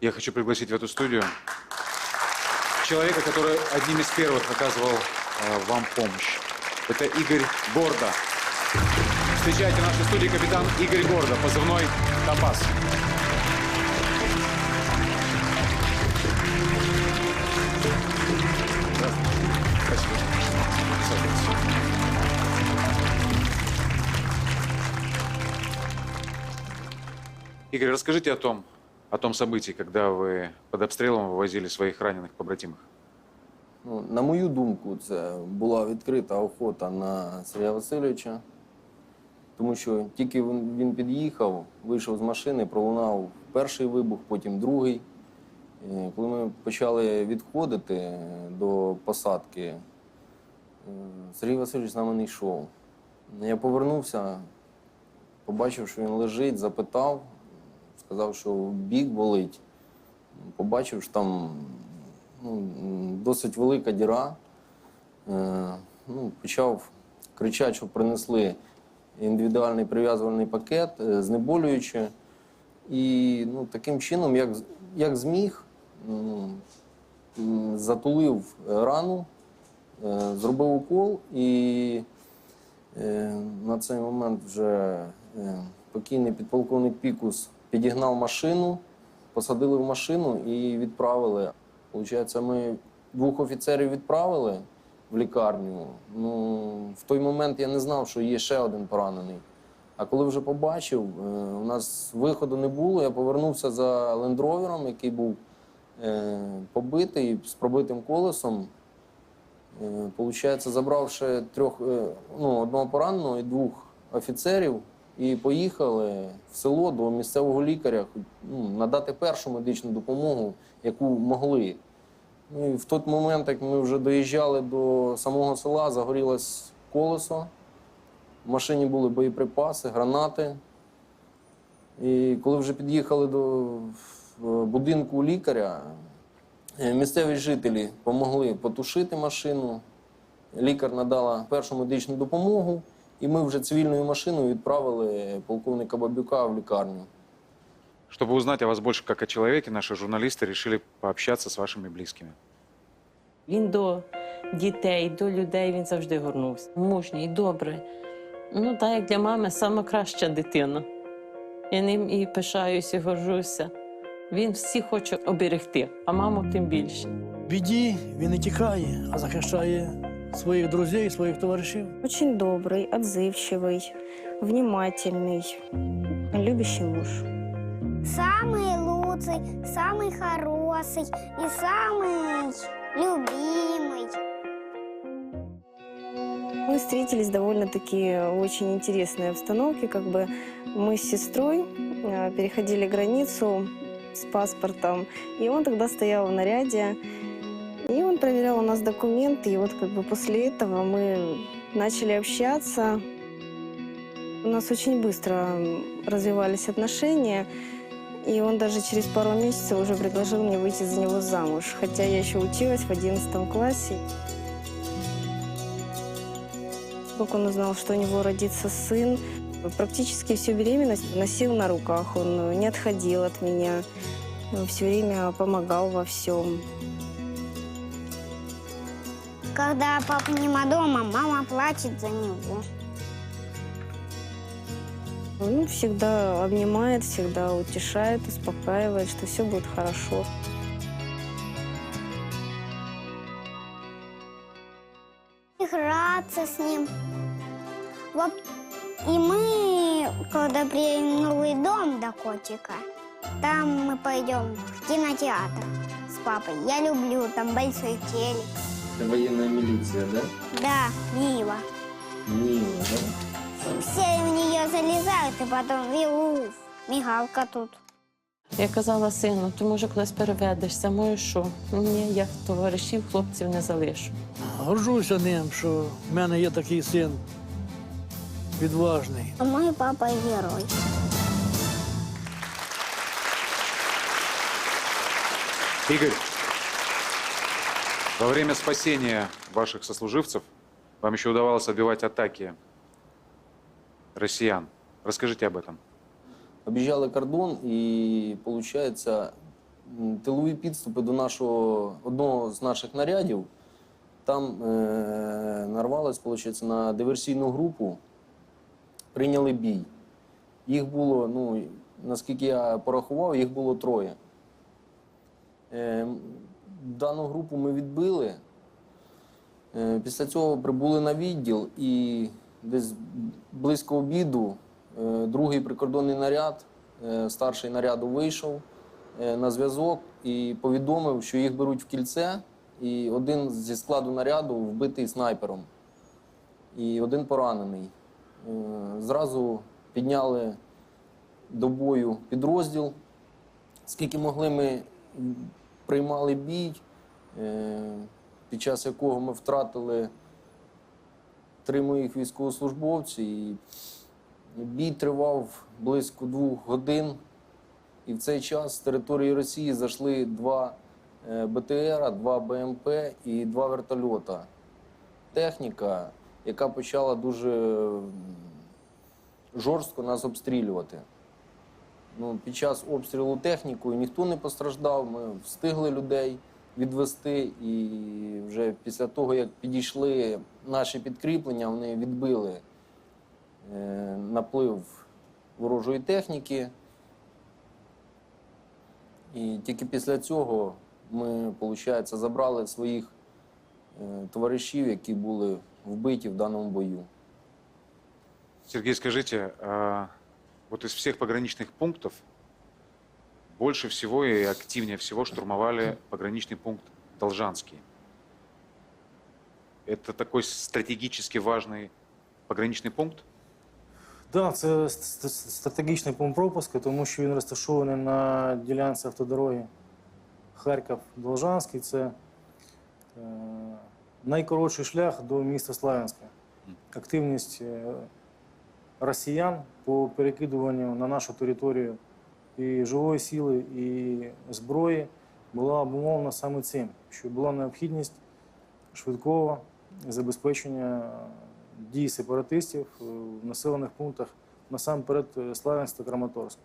Я хочу пригласить в эту студию человека, который одним из первых оказывал э, вам помощь. Это Игорь Гордо. Встречайте в нашей студии капитан Игорь Гордо, позывной. Присаживайтесь. Игорь, расскажите о том, о том событии, когда вы под обстрелом вывозили своих раненых побратимых. Ну, на мою думку, це була відкрита охота на Сергія Васильовича, тому що тільки він він під'їхав, вийшов з машини, пролунав перший вибух, потім другий. І коли ми почали відходити до посадки, е, Сергій Васильович з нами не йшов. Я повернувся, побачив, що він лежить, запитав, сказав, що бік болить. Побачив, що там ну, досить велика діра. Е, ну, почав кричати, що принесли індивідуальний прив'язувальний пакет, е, знеболюючи. І ну, таким чином, як, як зміг, м, затулив е, рану, е, зробив укол і е, на цей момент вже е, покійний підполковник Пікус підігнав машину, посадили в машину і відправили. Получається, ми двох офіцерів відправили в лікарню. Ну, в той момент я не знав, що є ще один поранений. А коли вже побачив, е, у нас виходу не було. Я повернувся за лендровером, який був е, побитий з пробитим колесом. Е, Получається, забрав ще трьох, ну, одного пораненого і двох офіцерів і поїхали в село до місцевого лікаря ну, надати першу медичну допомогу, яку могли. Ну, і в той момент, як ми вже доїжджали до самого села, загорілось колесо. В машині були боєприпаси, гранати. І коли вже під'їхали до е, будинку лікаря, е, місцеві жителі допомогли потушити машину. Лікар надала першу медичну допомогу, і ми вже цивільною машиною відправили полковника Бабюка в лікарню. Чтобы узнать о вас больше как о человеке, наши журналисты решили пообщаться с вашими близкими. Він до дітей, до людей він завжди горнувся. Мужній, добрий. Ну, так як для мами сама краща дитина. Я ним і пишаюся, і горжуся. Він всіх хоче оберегти, а маму тим більше. В біді він не тікає, а захищає своїх друзів, своїх товаришів. Очень добрый, отзывчивый, внимательный, любящий муж. Самый лучший, самый хороший и самый любимый. Мы встретились довольно-таки очень интересной обстановке. Как бы мы с сестрой э, переходили границу с паспортом, и он тогда стоял в наряде, и он проверял у нас документы, и вот как бы после этого мы начали общаться. У нас очень быстро развивались отношения, и он даже через пару месяцев уже предложил мне выйти за него замуж, хотя я еще училась в 11 классе. Как он узнал, что у него родится сын, практически всю беременность носил на руках. Он не отходил от меня, все время помогал во всем. Когда папа нема дома, мама плачет за него. Он всегда обнимает, всегда утешает, успокаивает, что все будет хорошо. Играться с ним. Вот. И мы, когда приедем в новый дом до котика, там мы пойдем в кинотеатр с папой. Я люблю, там большой телек. Це воєнна міліція, да? Да, Нива. Ні, да? Все в нее залезают, и потом и уф, мигалка тут. Я казала сину, ти може колись переведешся, може що? Ні, я товаришів, хлопців не залишу. Горжуся ним, що в мене є такий син відважний. А мой папа герой. Игорь, во время спасения ваших сослуживцев вам еще удавалось отбивать атаки россиян. Расскажите об этом. Об'їжджали кордон, і виходить, тилові підступи до нашого одного з наших нарядів. Там е, нарвались, виходить, на диверсійну групу, прийняли бій. Їх було, ну, наскільки я порахував, їх було троє. Е, дану групу ми відбили. Е, Після цього прибули на відділ і десь близько обіду е, другий прикордонний наряд, е, старший наряду вийшов на зв'язок і повідомив, що їх беруть в кільце, і один зі складу наряду вбитий снайпером, і один поранений. Зразу підняли до бою підрозділ. Скільки могли, ми приймали бій, е, під час якого ми втратили три моїх військовослужбовці. І бій тривав близько двох годин. І в цей час з території Росії зайшли два е, БТР, два БМП і два вертольота. Техніка, яка почала дуже жорстко нас обстрілювати. Ну, під час обстрілу технікою ніхто не постраждав. Ми встигли людей відвести. І вже після того, як підійшли наші підкріплення, вони відбили е, наплив ворожої техніки. І тільки після цього ми, виходить, забрали своїх е, товаришів, які були вбиті в даному бою. Сергей, скажите, а вот из всех пограничных пунктов больше всего и активнее всего штурмовали пограничный пункт Должанский. Это такой стратегически важный пограничный пункт? Так, це ст- ст- стратегічний пункт пропуску, тому що він розташований на ділянці автодороги Харків-Должанський. Це е, найкоротший шлях до міста Славянська. Активність е, росіян по перекидуванню на нашу територію і живої сили, і зброї була обумовлена саме цим, що була необхідність швидкого забезпечення дій сепаратистів е, в населених пунктах насамперед е, Славянськ та Краматорськ.